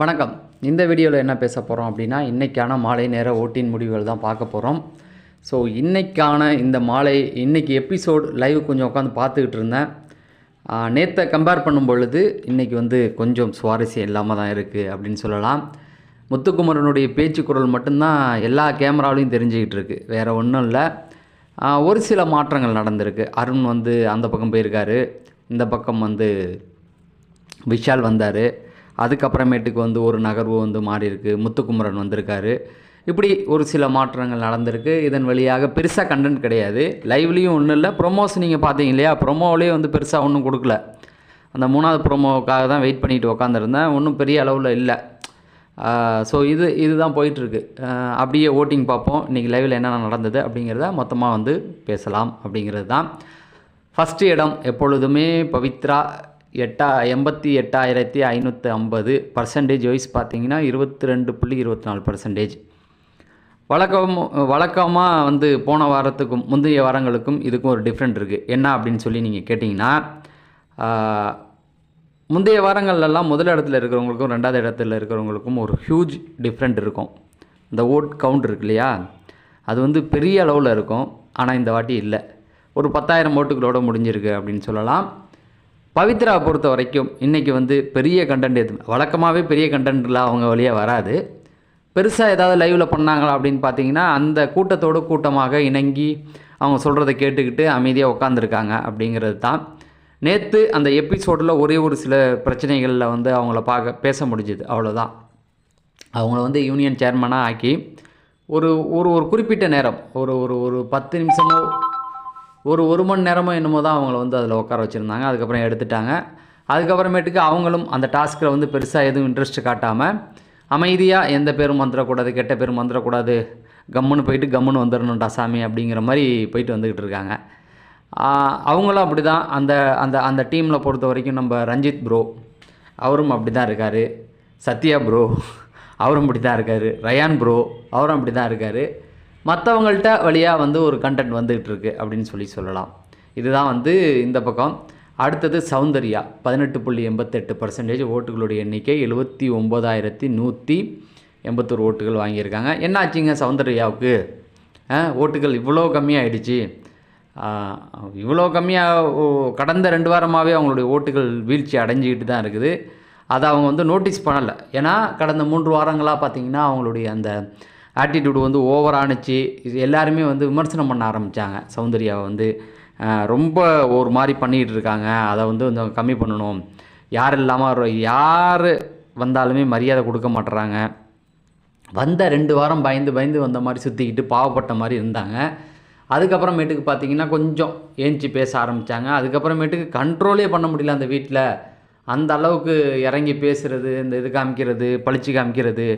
வணக்கம். இந்த வீடியோவில் என்ன பேச போகிறோம் அப்படின்னா இன்றைக்கான மாலை நேர ஓட்டின் முடிவுகள் தான் பார்க்க போகிறோம் ஸோ இன்றைக்கான இந்த மாலை இன்றைக்கி எபிசோட் லைவ் கொஞ்சம் உட்காந்து பார்த்துக்கிட்டு இருந்தேன். நேற்றை கம்பேர் பண்ணும் பொழுது இன்றைக்கி வந்து கொஞ்சம் சுவாரஸ்யம் இல்லாமல் தான் இருக்குது அப்படின்னு சொல்லலாம். முத்துக்குமரனுடைய பேச்சு குரல் மட்டும்தான் எல்லா கேமராவிலையும் தெரிஞ்சுக்கிட்டு இருக்குது வேறு ஒன்றும் இல்லை. ஒரு சில மாற்றங்கள் நடந்திருக்கு. அருண் வந்து அந்த பக்கம் போயிருக்காரு. இந்த பக்கம் வந்து விஷால் வந்தார். அதுக்கப்புறமேட்டுக்கு வந்து ஒரு நகர்வு வந்து மாறி இருக்கு முத்துக்குமரன் வந்திருக்காரு. இப்படி ஒரு சில மாற்றங்கள் நடந்திருக்கு. இதன் வழியாக பெருசாக கண்டென்ட் கிடையாது. லைவ்லேயும் ஒன்றும் இல்லை. ப்ரொமோஸ் நீங்கள் பார்த்தீங்க இல்லையா? ப்ரொமோவிலே வந்து பெருசாக ஒன்றும் கொடுக்கல. அந்த மூணாவது ப்ரொமோவுக்காக தான் வெயிட் பண்ணிட்டு உக்காந்துருந்தேன். ஒன்றும் பெரிய அளவில் இல்லை. ஸோ இது இதுதான் போயிட்டுருக்கு. அப்படியே ஓட்டிங் பார்ப்போம். இன்றைக்கி லைவில் என்னென்ன நடந்தது அப்படிங்கிறத மொத்தமாக வந்து பேசலாம் அப்படிங்கிறது தான். ஃபஸ்ட்டு இடம் எப்பொழுதுமே பவித்ரா எட்டா எண்பத்தி எட்டாயிரத்தி ஐநூற்றி ஐம்பது பர்சன்டேஜ் வைஸ் பார்த்தீங்கன்னா இருபத்தி ரெண்டு புள்ளி இருபத்தி நாலு பர்சன்டேஜ் வழக்கம் வழக்கமாக வந்து போன வாரத்துக்கும் முந்தைய வாரங்களுக்கும் இதுக்கும் ஒரு டிஃப்ரெண்ட் இருக்குது என்ன அப்படின்னு சொல்லி நீங்கள் கேட்டிங்கன்னா முந்தைய வாரங்கள்லாம் முதல் இடத்துல இருக்கிறவங்களுக்கும் ரெண்டாவது இடத்துல இருக்கிறவங்களுக்கும் ஒரு ஹியூஜ் டிஃப்ரெண்ட் இருக்கும். இந்த ஓட் கவுண்ட் இருக்கு இல்லையா? அது வந்து பெரிய அளவில் இருக்கும். ஆனால் இந்த வாட்டி இல்லை. ஒரு பத்தாயிரம் ஓட்டுகளோட முடிஞ்சிருக்கு அப்படின்னு சொல்லலாம். பவித்ரா பொறுத்த வரைக்கும் இன்றைக்கி வந்து பெரிய கண்டென்ட் எதுவும் வழக்கமாகவே பெரிய கண்டென்ட்லாம் அவங்க வழியாக வராது. பெருசாக ஏதாவது லைவில் பண்ணாங்களா அப்படின்னு பார்த்தீங்கன்னா அந்த கூட்டத்தோடு கூட்டமாக இணங்கி அவங்க சொல்கிறத கேட்டுக்கிட்டு அமைதியாக உட்காந்துருக்காங்க அப்படிங்கிறது தான் நேற்று அந்த எபிசோடில் ஒரே ஒரு சில பிரச்சனைகளில் வந்து அவங்கள பார்க்க பேச முடிஞ்சுது. அவ்வளோதான் அவங்கள வந்து யூனியன் சேர்மனாக ஆக்கி ஒரு ஒரு ஒரு குறிப்பிட்ட நேரம் ஒரு ஒரு ஒரு பத்து நிமிஷமோ ஒரு ஒரு மணி நேரமோ என்னமோ தான் அவங்கள வந்து அதில் உட்கார வச்சுருந்தாங்க. அதுக்கப்புறம் எடுத்துட்டாங்க. அதுக்கப்புறமேட்டுக்கு அவங்களும் அந்த டாஸ்கில் வந்து பெருசாக எதுவும் இன்ட்ரெஸ்ட் காட்டாமல் அமைதியாக எந்த பேரும் வந்துடக்கூடாது கெட்ட பேரும் வந்துடக்கூடாது கம்முன்னு போயிட்டு கம்முன்னு வந்துடணும்டா சாமி அப்படிங்கிற மாதிரி போயிட்டு வந்துக்கிட்டு இருக்காங்க. அவங்களும் அப்படி தான் அந்த அந்த அந்த டீமில் பொறுத்த வரைக்கும் நம்ம ரஞ்சித் ப்ரோ அவரும் அப்படி தான் இருக்கார். சத்யா ப்ரோ அவரும் அப்படி தான் இருக்கார். ரயான் ப்ரோ அவரும் அப்படி தான் இருக்கார். மற்றவங்கள்ட்ட வழியாக வந்து ஒரு கண்டென்ட் வந்துகிட்டு இருக்கு அப்படின்னு சொல்லி சொல்லலாம். இதுதான் வந்து இந்த பக்கம். அடுத்தது சௌந்தர்யா பதினெட்டு புள்ளி எண்பத்தெட்டு பர்சன்டேஜ் ஓட்டுகளுடைய எண்ணிக்கை எழுபத்தி ஒம்பதாயிரத்தி நூற்றி எண்பத்தொரு ஓட்டுகள் வாங்கியிருக்காங்க. என்னாச்சுங்க சௌந்தர்யாவுக்கு? ஓட்டுகள் இவ்வளோ கம்மியாகிடுச்சு இவ்வளோ கம்மியாக கடந்த ரெண்டு வாரமாகவே அவங்களுடைய ஓட்டுகள் வீழ்ச்சி அடைஞ்சிக்கிட்டு தான் இருக்குது. அதை அவங்க வந்து நோட்டீஸ் பண்ணலை. ஏன்னா கடந்த மூன்று வாரங்களாக பார்த்தீங்கன்னா அவங்களுடைய அந்த ஆட்டிடியூடு வந்து ஓவர் ஆணுச்சு. இது எல்லாருமே வந்து விமர்சனம் பண்ண ஆரம்பித்தாங்க சௌந்தர்யாவை வந்து ரொம்ப ஒரு மாதிரி பண்ணிகிட்டு இருக்காங்க. அதை வந்து கொஞ்சம் கம்மி பண்ணணும். யார் இல்லாமல் யார் வந்தாலுமே மரியாதை கொடுக்க மாட்டுறாங்க. வந்த ரெண்டு வாரம் பயந்து பயந்து வந்த மாதிரி சுற்றிக்கிட்டு பாவப்பட்ட மாதிரி இருந்தாங்க. அதுக்கப்புறமேட்டுக்கு பார்த்தீங்கன்னா கொஞ்சம் ஏஞ்சி பேச ஆரம்பித்தாங்க அதுக்கப்புறமேட்டுக்கு கண்ட்ரோலே பண்ண முடியல அந்த வீட்டில். அந்த அளவுக்கு இறங்கி பேசுகிறது இந்த இது காமிக்கிறது பளிச்சு காமிக்கிறது.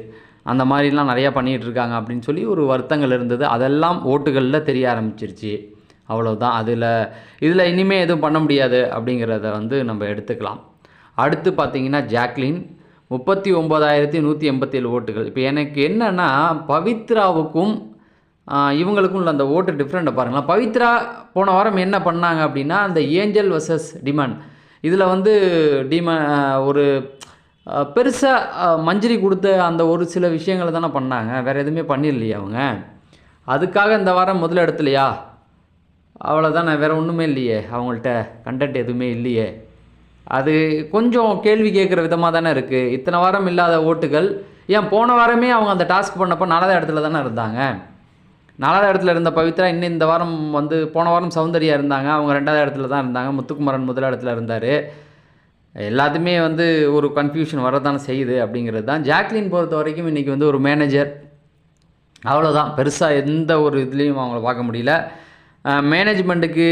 அந்த மாதிரிலாம் நிறையா பண்ணிகிட்டு இருக்காங்க அப்படின்னு சொல்லி ஒரு வருத்தங்கள் இருந்தது. அதெல்லாம் ஓட்டுகளில் தெரிய ஆரம்பிச்சிருச்சு. அவ்வளோதான் அதில் இதில் இனிமேல் எதுவும் பண்ண முடியாது அப்படிங்கிறத வந்து நம்ம எடுத்துக்கலாம். அடுத்து பார்த்தீங்கன்னா ஜாக்லின். முப்பத்தி ஒம்பதாயிரத்தி நூற்றி எண்பத்தேழு ஓட்டுகள். இப்போ எனக்கு என்னென்னா பவித்ராவுக்கும் இவங்களுக்கும் உள்ள அந்த ஓட்டு டிஃப்ரெண்ட்டை பாருங்களேன். பவித்ரா போன வாரம் என்ன பண்ணாங்க அப்படின்னா அந்த ஏஞ்சல் வர்சஸ் டிமாண்ட் இதில் வந்து டிமா ஒரு பெருசாக மஞ்சரி கொடுத்த அந்த ஒரு சில விஷயங்களை தானே பண்ணாங்க. வேறு எதுவுமே பண்ணிடலையே அவங்க. அதுக்காக இந்த வாரம் முதல் இடத்துலையா அவ்வளோதானே வேறு ஒன்றுமே இல்லையே. அவங்கள்ட்ட கண்டென்ட் எதுவுமே இல்லையே. அது கொஞ்சம் கேள்வி கேட்குற விதமாக தானே இருக்குது இத்தனை வாரம் இல்லாத ஓட்டுகள் ஏன் போன வாரமே அவங்க அந்த டாஸ்க் பண்ணப்போ நாலாவது இடத்துல தானே இருந்தாங்க? நாலாவது இடத்துல இருந்த பவித்ரா இன்னும் இந்த வாரம் வந்து போன வாரம் சௌந்தர்யா இருந்தாங்க. அவங்க ரெண்டாவது இடத்துல தான் இருந்தாங்க. முத்துக்குமரன் முதல் இடத்துல இருந்தார். எல்லாத்துமே வந்து ஒரு கன்ஃபியூஷன் வரதானே செய்யுது அப்படிங்கிறது தான். ஜாக்லின் பொறுத்த வரைக்கும் இன்றைக்கி வந்து ஒரு மேனேஜர் அவ்வளோதான் பெருசாக எந்த ஒரு இதுலேயும் அவங்கள பார்க்க முடியல. மேனேஜ்மெண்ட்டுக்கு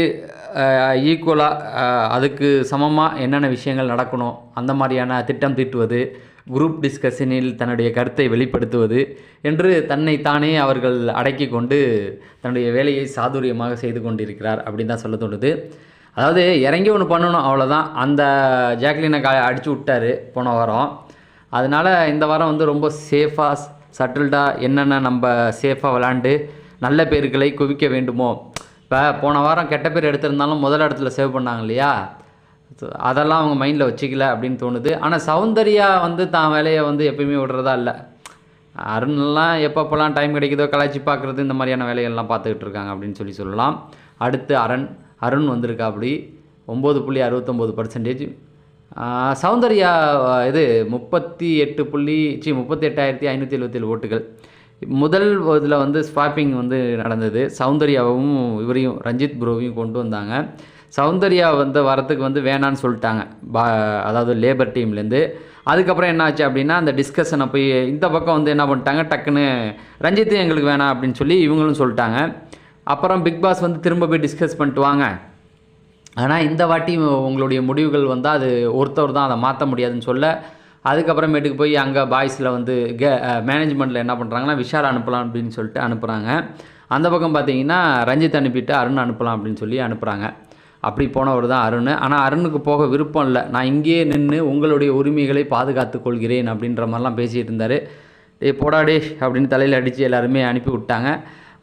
ஈக்குவலாக அதுக்கு சமமாக என்னென்ன விஷயங்கள் நடக்கணும் அந்த மாதிரியான திட்டம் தீட்டுவது குரூப் டிஸ்கஷனில் தன்னுடைய கருத்தை வெளிப்படுத்துவது என்று தன்னை தானே அவர்கள் அடக்கி கொண்டு தன்னுடைய வேலையை சாதுரியமாக செய்து கொண்டிருக்கிறார் அப்படின்னு தான் சொல்ல தோணுது. அதாவது இறங்கி ஒன்று பண்ணணும் அவ்வளோதான் அந்த ஜாக்லினை கா அடிச்சு விட்டாரு போன வாரம். அதனால் இந்த வாரம் வந்து ரொம்ப சேஃபாக சட்டில்டாக என்னென்ன நம்ம சேஃபாக விளாண்டு நல்ல பேர்களை குவிக்க வேண்டுமோ. இப்போ போன வாரம் கெட்ட பேர் எடுத்திருந்தாலும் முதல் இடத்துல சேவ் பண்ணாங்க இல்லையா? அதெல்லாம் அவங்க மைண்டில் வச்சுக்கல அப்படின்னு தோணுது. ஆனால் சௌந்தர்யா வந்து தான் வேலையை வந்து எப்பயுமே விடுறதா இல்லை. அருண்லாம் எப்பப்போலாம் டைம் கிடைக்குதோ கலாய்ச்சி பார்க்குறது இந்த மாதிரியான வேலைகள்லாம் பார்த்துக்கிட்டு இருக்காங்க அப்படின்னு சொல்லி சொல்லலாம். அடுத்து அரண். அருண் வந்திருக்காப்படி ஒம்பது புள்ளி அறுபத்தொம்போது பர்சன்டேஜ் சௌந்தர்யா இது முப்பத்தி எட்டு புள்ளி சி முப்பத்தி எட்டாயிரத்தி ஐநூற்றி எழுபத்தேழு ஓட்டுகள். முதல் இதில் வந்து ஸ்வாப்பிங் வந்து நடந்தது. சௌந்தர்யாவும் இவரையும் ரஞ்சித் புரோவையும் கொண்டு வந்தாங்க. சௌந்தர்யா வந்து வரத்துக்கு வந்து வேணான்னு சொல்லிட்டாங்க. பா அதாவது லேபர் டீம்லேருந்து அதுக்கப்புறம் என்ன ஆச்சு அப்படின்னா அந்த டிஸ்கஷனை போய் இந்த பக்கம் வந்து என்ன பண்ணிட்டாங்க? டக்குன்னு ரஞ்சித்தும் எங்களுக்கு வேணாம் அப்படின்னு சொல்லி இவங்களும் சொல்லிட்டாங்க. அப்புறம் பிக் பாஸ் வந்து திரும்ப போய் டிஸ்கஸ் பண்ணிட்டு வாங்க. ஆனால் இந்த வாட்டி உங்களுடைய முடிவுகள் வந்தால் அது ஒருத்தர் தான் அதை மாற்ற முடியாதுன்னு சொல்ல. அதுக்கப்புறமேட்டுக்கு போய் அங்கே பாய்ஸில் வந்து கே மேனேஜ்மெண்ட்டில் என்ன பண்ணுறாங்கன்னா விஷால் அனுப்பலாம் அப்படின்னு சொல்லிட்டு அனுப்புகிறாங்க அந்த பக்கம் பார்த்தீங்கன்னா ரஞ்சித் அனுப்பிட்டு அருண் அனுப்பலாம் அப்படின்னு சொல்லி அனுப்புகிறாங்க அப்படி போனவர் தான் அருண். ஆனால் அருணுக்கு போக விருப்பம் இல்லை. நான் இங்கேயே நின்று உங்களுடைய உரிமைகளை பாதுகாத்து கொள்கிறேன் அப்படின்ற மாதிரிலாம் பேசிகிட்டு இருந்தார். டே போடாடே அப்படின்னு தலையில் அடித்து எல்லாருமே அனுப்பி விட்டாங்க.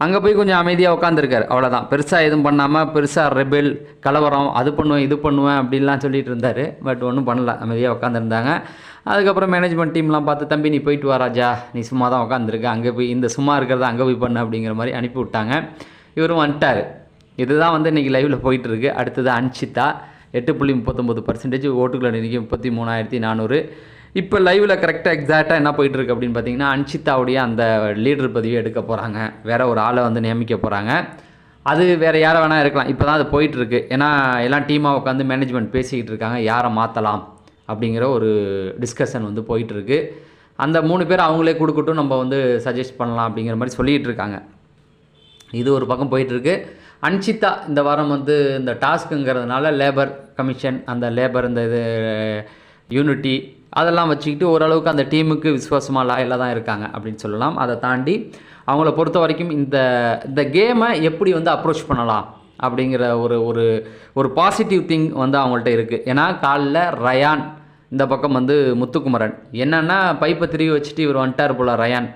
அங்கே போய் கொஞ்சம் அமைதியாக உட்காந்துருக்கார் அவ்வளோதான் பெருசாக எதுவும் பண்ணாமல் பெருசாக ரெபெல் கலவரம் அது பண்ணுவேன் இது பண்ணுவேன் அப்படின்லாம் சொல்லிட்டு இருந்தார். பட் ஒன்றும் பண்ணல. அமைதியாக உட்காந்துருந்தாங்க அதுக்கப்புறம் மேனேஜ்மெண்ட் டீம்லாம் பார்த்து தம்பி நீ போயிட்டு வா ராஜா. நீ சும்மா தான் உட்காந்துருக்க அங்கே போய் இந்த சும்மா இருக்கிறத அங்கே போய் பண்ணு அப்படிங்கிற மாதிரி அனுப்பி விட்டாங்க. இவரும் வந்துட்டார். இதுதான் வந்து இன்றைக்கி லைவில் போயிட்டுருக்கு. அடுத்தது அன்ஷிதா. எட்டு புள்ளி முப்பத்தொம்பது பர்சன்டேஜ் ஓட்டுகளை இன்றைக்கி முப்பத்தி மூணாயிரத்தி நானூறு. இப்போ லைவில் கரெக்டாக எக்ஸாக்டாக என்ன போயிட்டுருக்கு அப்படின்னு பார்த்தீங்கன்னா அன்ஷிதாவுடைய அந்த லீடர் பதவியை எடுக்க போகிறாங்க வேற ஒரு ஆளை வந்து நியமிக்க போகிறாங்க அது வேறு யாரை வேணால் இருக்கலாம். இப்போ தான் அது போயிட்டுருக்கு. ஏன்னா எல்லாம் டீமாக உட்காந்து மேனேஜ்மெண்ட் பேசிக்கிட்டு இருக்காங்க. யாரை மாற்றலாம் அப்படிங்கிற ஒரு டிஸ்கஷன் வந்து போயிட்டுருக்கு. அந்த மூணு பேர் அவங்களே கொடுக்கட்டும் நம்ம வந்து சஜஸ்ட் பண்ணலாம் அப்படிங்கிற மாதிரி சொல்லிகிட்டு இருக்காங்க. இது ஒரு பக்கம் போயிட்டுருக்கு. அன்சிதா இந்த வாரம் வந்து இந்த டாஸ்க்குங்கிறதுனால லேபர் கமிஷன் அந்த லேபர் இந்த இது யூனிட்டி அதெல்லாம் வச்சுக்கிட்டு ஓரளவுக்கு அந்த டீமுக்கு விசுவாசமாக லாயில் தான் இருக்காங்க அப்படின்னு சொல்லலாம். அதை தாண்டி அவங்கள பொறுத்த வரைக்கும் இந்த இந்த கேமை எப்படி வந்து அப்ரோச் பண்ணலாம் அப்படிங்கிற ஒரு ஒரு ஒரு பாசிட்டிவ் திங் வந்து அவங்கள்ட்ட இருக்குது ஏன்னா காலைல ரயான் இந்த பக்கம் வந்து முத்துக்குமரன். என்னென்னா பைப்பை திருவி வச்சுட்டு இவர் வந்துட்டார் போல் ரயான்.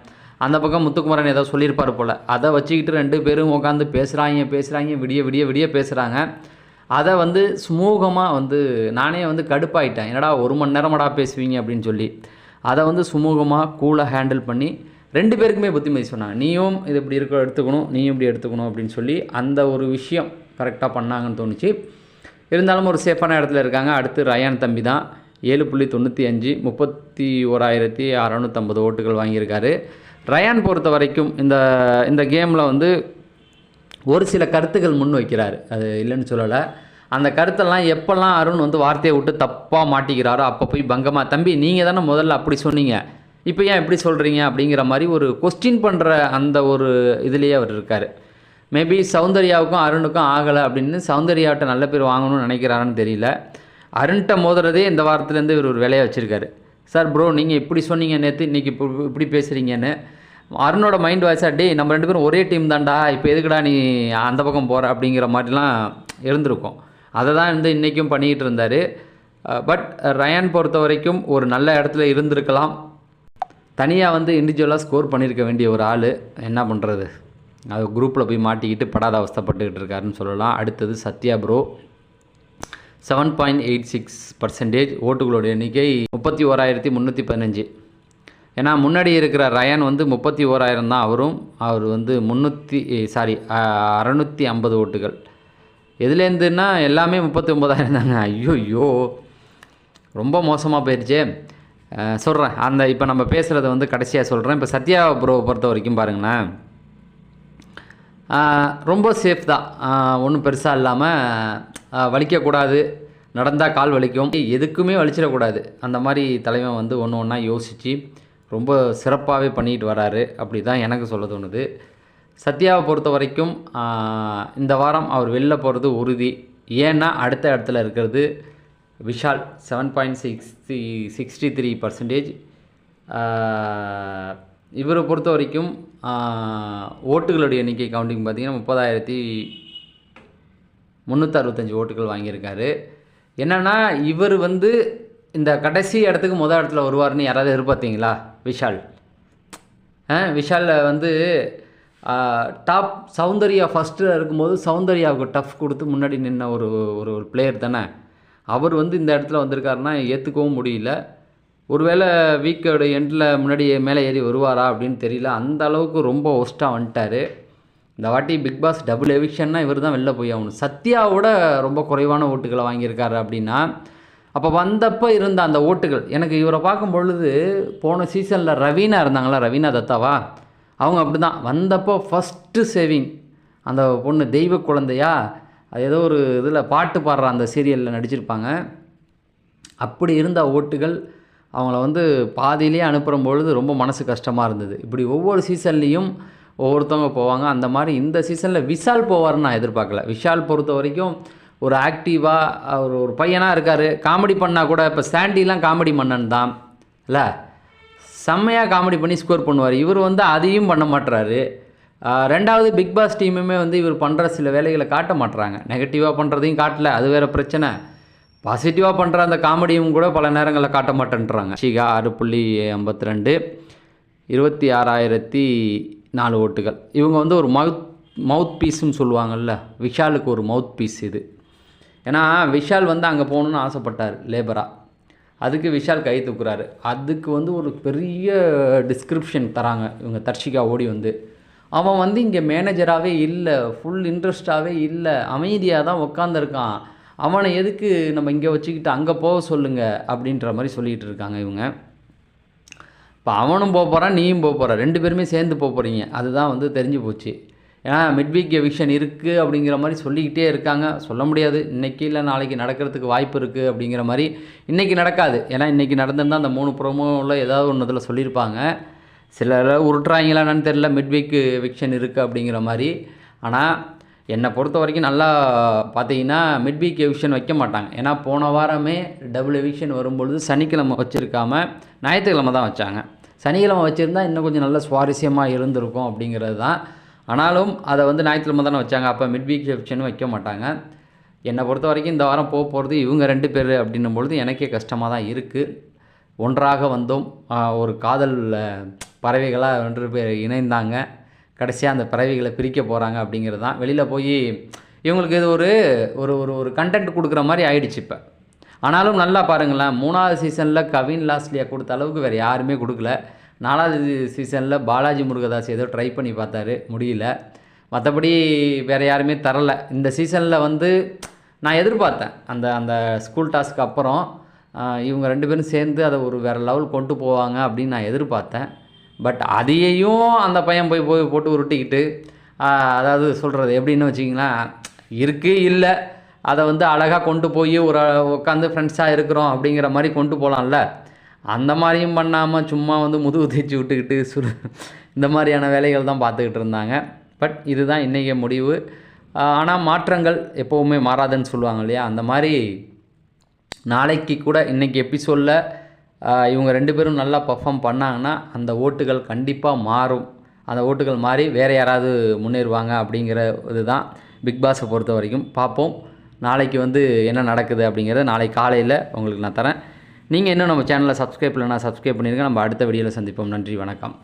அந்த பக்கம் முத்துக்குமரன் ஏதோ சொல்லியிருப்பார் போல். அதை வச்சுக்கிட்டு ரெண்டு பேரும் உட்காந்து பேசுகிறாங்க பேசுகிறாங்க விடிய விடிய விடிய பேசுகிறாங்க அதை வந்து சுமூகமாக வந்து நானே வந்து கடுப்பாயிட்டேன். என்னடா ஒரு மணி நேரமடா பேசுவீங்க அப்படின்னு சொல்லி. அதை வந்து சுமூகமாக கூலாக ஹேண்டில் பண்ணி ரெண்டு பேருக்குமே புத்திமதி சொன்னாங்க. நீயும் இது இப்படி இருக்க எடுத்துக்கணும் நீயும் இப்படி எடுத்துக்கணும் அப்படின்னு சொல்லி அந்த ஒரு விஷயம் கரெக்டாக பண்ணாங்கன்னு தோணுச்சு. இருந்தாலும் ஒரு சேஃபான இடத்துல இருக்காங்க. அடுத்து ரயான் தம்பி தான். ஏழு புள்ளி தொண்ணூற்றி அஞ்சு முப்பத்தி ஓராயிரத்தி அறநூற்றம்பது ஓட்டுகள் வாங்கியிருக்காரு. ரயான் பொறுத்த வரைக்கும் இந்த இந்த கேமில் வந்து ஒரு சில கருத்துக்கள் முன் வைக்கிறார். அது இல்லைன்னு சொல்லலை. அந்த கருத்தெல்லாம் எப்போல்லாம் அருண் வந்து வார்த்தையை விட்டு தப்பாக மாட்டிக்கிறாரோ அப்போ போய் பங்கமாக தம்பி நீங்கள் தானே முதல்ல அப்படி சொன்னீங்க. இப்போ ஏன் எப்படி சொல்கிறீங்க அப்படிங்கிற மாதிரி ஒரு கொஸ்டின் பண்ணுற அந்த ஒரு இதுலேயே அவர் இருக்கார். மேபி சௌந்தர்யாவுக்கும் அருணுக்கும் ஆகலை அப்படின்னு சௌந்தர்யாவிட்ட நல்ல பேர் வாங்கணும்னு நினைக்கிறாருன்னு தெரியல. அருண்கிட்ட மோதுறதே இந்த வாரத்துலேருந்து இவர் ஒரு வேலையை வச்சுருக்காரு. சார் ப்ரோ நீங்கள் இப்படி சொன்னீங்க நேற்று இன்றைக்கி இப்போ இப்படி பேசுகிறீங்கன்னு அருணோட மைண்ட் வாய்ஸ் அடி நம்ம ரெண்டு பேரும் ஒரே டீம் தான்டா இப்போ எதுக்குடா நீ அந்த பக்கம் போகிற அப்படிங்கிற மாதிரிலாம் இருந்திருக்கும். அதை தான் வந்து இன்றைக்கும் பண்ணிக்கிட்டு இருந்தார். பட் ரயான் பொறுத்த வரைக்கும் ஒரு நல்ல இடத்துல இருந்திருக்கலாம். தனியாக வந்து இண்டிவிஜுவலாக ஸ்கோர் பண்ணியிருக்க வேண்டிய ஒரு ஆள் என்ன பண்ணுறது அது குரூப்பில் போய் மாட்டிக்கிட்டு படாத அவஸ்தப்பட்டுக்கிட்டு இருக்காருன்னு சொல்லலாம். அடுத்தது Sathya bro seven point eight six percentage ஓட்டுகளோட எண்ணிக்கை முப்பத்தி ஓராயிரத்தி முந்நூற்றி பதினஞ்சு. ஏன்னா முன்னாடி இருக்கிற ரயான் வந்து முப்பத்தி ஓராயிரம் தான் அவரும். அவர் வந்து முந்நூற்றி சாரி அறநூற்றி ஐம்பது ஓட்டுகள். எதுலேருந்துன்னா எல்லாமே முப்பத்தி ஒம்பதாயிரம் தாங்க. ஐயோ ஐயோ. ரொம்ப மோசமாக போயிடுச்சே சொல்கிறேன் அந்த இப்போ நம்ம பேசுகிறத வந்து கடைசியாக சொல்கிறேன் இப்போ சத்யா ப்ரோவை பொறுத்த வரைக்கும் பாருங்களேன். ரொம்ப சேஃப் தான். ஒன்றும் பெருசாக இல்லாமல் வலிக்கக்கூடாது. நடந்தால் கால் வலிக்கும். எதுக்குமே வலிச்சிடக்கூடாது. அந்த மாதிரி தலைவன் வந்து ஒன்று ஒன்றா யோசித்து ரொம்ப சிறப்பாகவே பண்ணிட்டு வராரு. அப்படி தான் எனக்கு சொல்ல தோணுது. சத்யாவை பொறுத்த வரைக்கும் இந்த வாரம் அவர் வெளில போகிறது உறுதி. ஏன்னா அடுத்த இடத்துல இருக்கிறது Vishal seven point sixty sixty three percentage இவரை பொறுத்த வரைக்கும் ஓட்டுகளுடைய எண்ணிக்கை கவுண்டிங் பார்த்தீங்கன்னா முப்பதாயிரத்தி முந்நூற்றறுபத்தஞ்சு ஓட்டுகள் வாங்கியிருக்காரு. என்னென்னா இவர் வந்து இந்த கடைசி இடத்துக்கு முதல் இடத்துல வருவார்னு யாராவது எதிர்பார்த்தீங்களா? விஷால். ஆ, விஷால் வந்து டாப் சௌந்தர்யா ஃபஸ்ட்டில் இருக்கும்போது சௌந்தர்யாவுக்கு டஃப் கொடுத்து முன்னாடி நின்ன ஒரு ஒரு ஒரு பிளேயர் தானே. அவர் வந்து இந்த இடத்துல வந்திருக்காருன்னா ஏற்றுக்கவும் முடியல. ஒருவேளை வீக்கோட எண்டில் முன்னாடி மேலே ஏறி வருவாரா அப்படின்னு தெரியல. அந்த அளவுக்கு ரொம்ப ஒஸ்ட்டாக வந்துட்டார். இந்த வாட்டி பிக் பாஸ் டபுள் எவிக்ஷன்னா இவர் தான் வெளில போய் ஆகணும். சத்யாவோட ரொம்ப குறைவான ஓட்டுகளை வாங்கியிருக்காரு அப்படின்னா அப்போ வந்தப்போ இருந்த அந்த ஓட்டுகள் எனக்கு இவரை பார்க்கும் பொழுது போன சீசனில் ரவீனா இருந்தாங்களா? ரவீனா தத்தாவா? அவங்க அப்படி தான் வந்தப்போ ஃபஸ்ட்டு சேவிங் அந்த பொண்ணு தெய்வ குழந்தையா? அது ஏதோ ஒரு இதில் பாட்டு பாடுற அந்த சீரியலில் நடிச்சிருப்பாங்க. அப்படி இருந்த ஓட்டுகள் அவங்கள வந்து பாதியிலே அனுப்புகிற பொழுது ரொம்ப மனசு கஷ்டமாக இருந்தது. இப்படி ஒவ்வொரு சீசன்லேயும் ஒவ்வொருத்தவங்க போவாங்க. அந்த மாதிரி இந்த சீசனில் விஷால் போவார்னு நான் எதிர்பார்க்கல. விஷால் பொறுத்த வரைக்கும் ஒரு ஆக்டிவாக ஒரு ஒரு பையனாக இருக்கார். காமெடி பண்ணால் கூட இப்போ சாண்டிலாம் காமெடி மன்னன் தான். இல்லை? செம்மையாக காமெடி பண்ணி ஸ்கோர் பண்ணுவார். இவர் வந்து அதையும் பண்ண மாட்டுறாரு ரெண்டாவது பிக் பாஸ் டீமுமே வந்து இவர் பண்ணுற சில வேலைகளை காட்ட மாட்டுறாங்க நெகட்டிவாக பண்ணுறதையும் காட்டல. அது வேறு பிரச்சனை. பாசிட்டிவாக பண்ணுற அந்த காமெடியும் கூட பல நேரங்களில் காட்ட மாட்டேன்றாங்க. ஷிகா ஆறு புள்ளி ஐம்பத்தி ரெண்டு இருபத்தி ஆறாயிரத்தி நாலு ஓட்டுகள். இவங்க வந்து ஒரு மவுத் மவுத் பீஸுன்னு சொல்லுவாங்கல்ல? விஷாலுக்கு ஒரு மவுத் பீஸ் இது. ஏன்னா விஷால் வந்து அங்கே போகணுன்னு ஆசைப்பட்டார் லேபராக அதுக்கு விஷால் கை தூக்குறாரு. அதுக்கு வந்து ஒரு பெரிய டிஸ்கிரிப்ஷன் தராங்க. இவங்க தர்ஷிகா ஓடி வந்து. அவன் வந்து இங்கே மேனேஜராகவே இல்லை ஃபுல் இன்ட்ரெஸ்டாகவே இல்லை அமைதியாக தான் உக்காந்துருக்கான். அவனை எதுக்கு நம்ம இங்கே வச்சுக்கிட்டு அங்கே போக சொல்லுங்கள் அப்படின்ற மாதிரி சொல்லிகிட்டு இருக்காங்க இவங்க. இப்போ அவனும் போக போகிறான் நீயும் போக போகிற ரெண்டு பேருமே சேர்ந்து போக போகிறீங்க அதுதான் வந்து தெரிஞ்சு போச்சு. மிட்வீக் எவிக்ஷன் இருக்குது அப்படிங்கிற மாதிரி சொல்லிக்கிட்டே இருக்காங்க. சொல்ல முடியாது. இன்றைக்கி இல்லை நாளைக்கு நடக்கிறதுக்கு வாய்ப்பு இருக்குது அப்படிங்கிற மாதிரி இன்றைக்கி நடக்காது. ஏன்னா இன்றைக்கி நடந்திருந்தால் அந்த மூணு ப்ரோமோவில் ஏதாவது ஒன்று இதில் சொல்லியிருப்பாங்க. சிலர் உருட்டுறாங்களா என்னன்னு தெரில மிட்வீக் எவிக்ஷன் இருக்குது அப்படிங்கிற மாதிரி. ஆனால் என்னை பொறுத்த வரைக்கும் நல்லா பார்த்தீங்கன்னா மிட்வீக் எவிக்ஷன் வைக்க மாட்டாங்க. ஏன்னா போன வாரமே டபுள் எவிக்ஷன் வரும்பொழுது சனிக்கிழமை வச்சுருக்காம ஞாயிற்றுக்கிழமை தான் வச்சாங்க. சனிக்கிழமை வச்சுருந்தா இன்னும் கொஞ்சம் நல்ல சுவாரஸ்யமாக இருந்திருக்கும் அப்படிங்கிறது தான் ஆனாலும் அதை வந்து ஞாயிற்றுக்கிழமை தானே வச்சாங்க. அப்போ மிட் வீக் செப்ஷன் வைக்க மாட்டாங்க. என்னை பொறுத்த வரைக்கும் இந்த வாரம் போக போகிறது இவங்க ரெண்டு பேர் அப்படின்னும் பொழுது எனக்கே கஷ்டமாக தான் இருக்குது ஒன்றாக வந்தோம். ஒரு காதல் பறவைகளாக ரெண்டு பேர் இணைந்தாங்க. கடைசியாக அந்த பறவைகளை பிரிக்க போகிறாங்க அப்படிங்கிறது தான். வெளியில் போய் இவங்களுக்கு இது ஒரு ஒரு ஒரு ஒரு கண்டென்ட் கொடுக்குற மாதிரி ஆயிடுச்சு இப்போ. ஆனாலும் நல்லா பாருங்களேன். மூணாவது சீசனில் கவின் லாஸ்லியா கொடுத்த அளவுக்கு வேறு யாருமே கொடுக்கல. நாலாவது சீசனில் பாலாஜி முருகதாஸ் ஏதோ ட்ரை பண்ணி பார்த்தாரு. முடியல. மற்றபடி வேறு யாருமே தரலை. இந்த சீசனில் வந்து நான் எதிர்பார்த்தேன். அந்த அந்த ஸ்கூல் டாஸ்க்கு அப்புறம் இவங்க ரெண்டு பேரும் சேர்ந்து அதை ஒரு வேறு லெவல் கொண்டு போவாங்க அப்படின்னு நான் எதிர்பார்த்தேன். பட் அதையையும் அந்த பையன் போய் போய் போட்டு உருட்டிக்கிட்டு அதாவது சொல்கிறது எப்படின்னு வச்சிங்களேன் இருக்குது இல்லை. அதை வந்து அழகாக கொண்டு போய் ஒரு உட்காந்து ஃப்ரெண்ட்ஸாக இருக்கிறோம் அப்படிங்கிற மாதிரி கொண்டு போகலாம்ல அந்த மாதிரியும் பண்ணாமல் சும்மா வந்து முதுகு தேய்ச்சி விட்டுக்கிட்டு சுரு இந்த மாதிரியான வேலைகள் தான் பார்த்துக்கிட்டு இருந்தாங்க. பட் இதுதான் இன்றைய முடிவு. ஆனால் மாற்றங்கள் எப்போவுமே மாறாதுன்னு சொல்லுவாங்க இல்லையா? அந்த மாதிரி நாளைக்கு கூட இன்றைக்கி எபிசோடில் இவங்க ரெண்டு பேரும் நல்லா பர்ஃபார்ம் பண்ணாங்கன்னா அந்த ஓட்டுகள் கண்டிப்பாக மாறும். அந்த ஓட்டுகள் மாறி வேறு யாராவது முன்னேறுவாங்க அப்படிங்கிற இதுதான் பிக் பாஸை பொறுத்த வரைக்கும். பார்ப்போம். நாளைக்கு வந்து என்ன நடக்குது அப்படிங்கிறத நாளைக்கு காலையில் உங்களுக்கு நான் தரேன். நீங்கள் இன்னும் நம்ம சேனலை சப்ஸ்கிரைப் இல்லைனா சப்ஸ்கிரைப் பண்ணியிருங்க நம்ம அடுத்த வீடியோவில் சந்திப்போம். நன்றி வணக்கம்.